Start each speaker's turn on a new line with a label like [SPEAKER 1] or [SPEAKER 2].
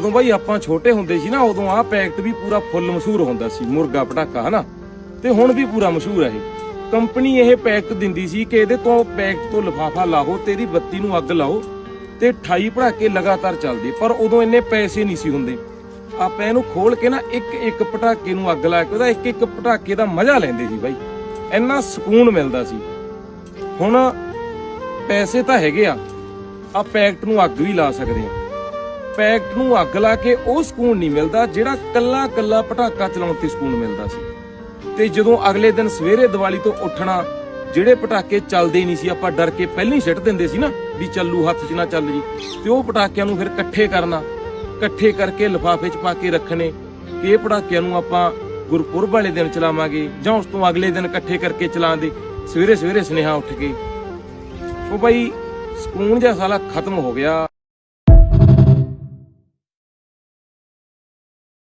[SPEAKER 1] ਜਦੋਂ ਬਾਈ ਆਪਾਂ ਛੋਟੇ ਹੁੰਦੇ ਸੀ ਨਾ, ਉਦੋਂ ਆਹ ਪੈਕਟ ਵੀ ਪੂਰਾ ਫੁੱਲ ਮਸ਼ਹੂਰ ਹੁੰਦਾ ਸੀ, ਮੁਰਗਾ ਪਟਾਕਾ, ਹਨਾ? ਤੇ ਹੁਣ ਵੀ ਪੂਰਾ ਮਸ਼ਹੂਰ ਹੈ ਇਹ। ਕੰਪਨੀ ਇਹ ਪੈਕਟ ਦਿੰਦੀ ਸੀ ਕਿ ਇਹਦੇ ਤੋਂ ਪੈਕਟ ਤੋਂ ਲਿਫਾਫਾ ਲਾਹੋ, ਤੇਰੀ ਬੱਤੀ ਨੂੰ ਅੱਗ ਲਾਓ ਤੇ 28 ਪਟਾਕੇ ਲਗਾਤਾਰ ਚੱਲਦੇ, ਪਰ ਉਦੋਂ ਇੰਨੇ ਪੈਸੇ ਨਹੀਂ ਸੀ ਹੁੰਦੇ। ਆਪਾਂ ਇਹਨੂੰ ਖੋਲ ਕੇ ਨਾ ਇੱਕ ਇੱਕ ਪਟਾਕੇ ਨੂੰ ਅੱਗ ਲਾ ਕੇ ਉਹਦਾ ਇੱਕ ਇੱਕ ਪਟਾਕੇ ਦਾ ਮਜ਼ਾ ਲੈਂਦੇ ਸੀ ਬਾਈ। ਇੰਨਾ ਸਕੂਨ ਮਿਲਦਾ ਸੀ। ਹੁਣ ਪੈਸੇ ਤਾਂ ਹੈਗੇ ਆ ਆ ਪੈਕਟ ਨੂੰ ਅੱਗ ਵੀ ਲਾ ਸਕਦੇ ਆ। ਪੈਕਟ ਨੂੰ ਅੱਗ ਲਾ ਕੇ ਉਹ ਸਕੂਨ ਨਹੀਂ ਮਿਲਦਾ, ਜਿਹੜਾ ਕੱਲਾ ਕੱਲਾ ਪਟਾਕਾ ਚਲਾਉਣ ਤੇ ਸਕੂਨ ਮਿਲਦਾ ਸੀ। ਤੇ ਜਦੋਂ ਅਗਲੇ ਦਿਨ ਸਵੇਰੇ ਦੀਵਾਲੀ ਤੋਂ ਉੱਠਣਾ, ਜਿਹੜੇ ਪਟਾਕੇ ਚੱਲਦੇ ਨਹੀਂ ਸੀ, ਆਪਾਂ ਡਰ ਕੇ ਪਹਿਲਾਂ ਹੀ ਸਿੱਟ ਦਿੰਦੇ ਸੀ ਨਾ, ਵੀ ਚੱਲੂ ਹੱਥ 'ਚ ਨਾ ਚੱਲ ਜੀ। ਤੇ ਉਹ ਪਟਾਕਿਆਂ ਨੂੰ ਫਿਰ ਇਕੱਠੇ ਕਰਨਾ, ਇਕੱਠੇ ਕਰਕੇ ਲਿਫਾਫੇ 'ਚ ਪਾ ਕੇ ਰੱਖਣੇ ਇਹ ਪਟਾਕਿਆਂ ਨੂੰ ਆਪਾਂ ਗੁਰਪੁਰਬ ਵਾਲੇ ਦਿਨ ਚਲਾਵਾਂਗੇ, ਜਾਂ ਉਸ ਤੋਂ ਅਗਲੇ ਦਿਨ ਇਕੱਠੇ ਕਰਕੇ ਚਲਾਉਂਦੇ ਸਵੇਰੇ ਸਵੇਰੇ ਸੁਨੇਹਾ ਉੱਠ ਕੇ। ਉਹ ਬਾਈ, ਸਕੂਨ ਜਿਹਾ ਸਾਲਾ ਖਤਮ ਹੋ ਗਿਆ।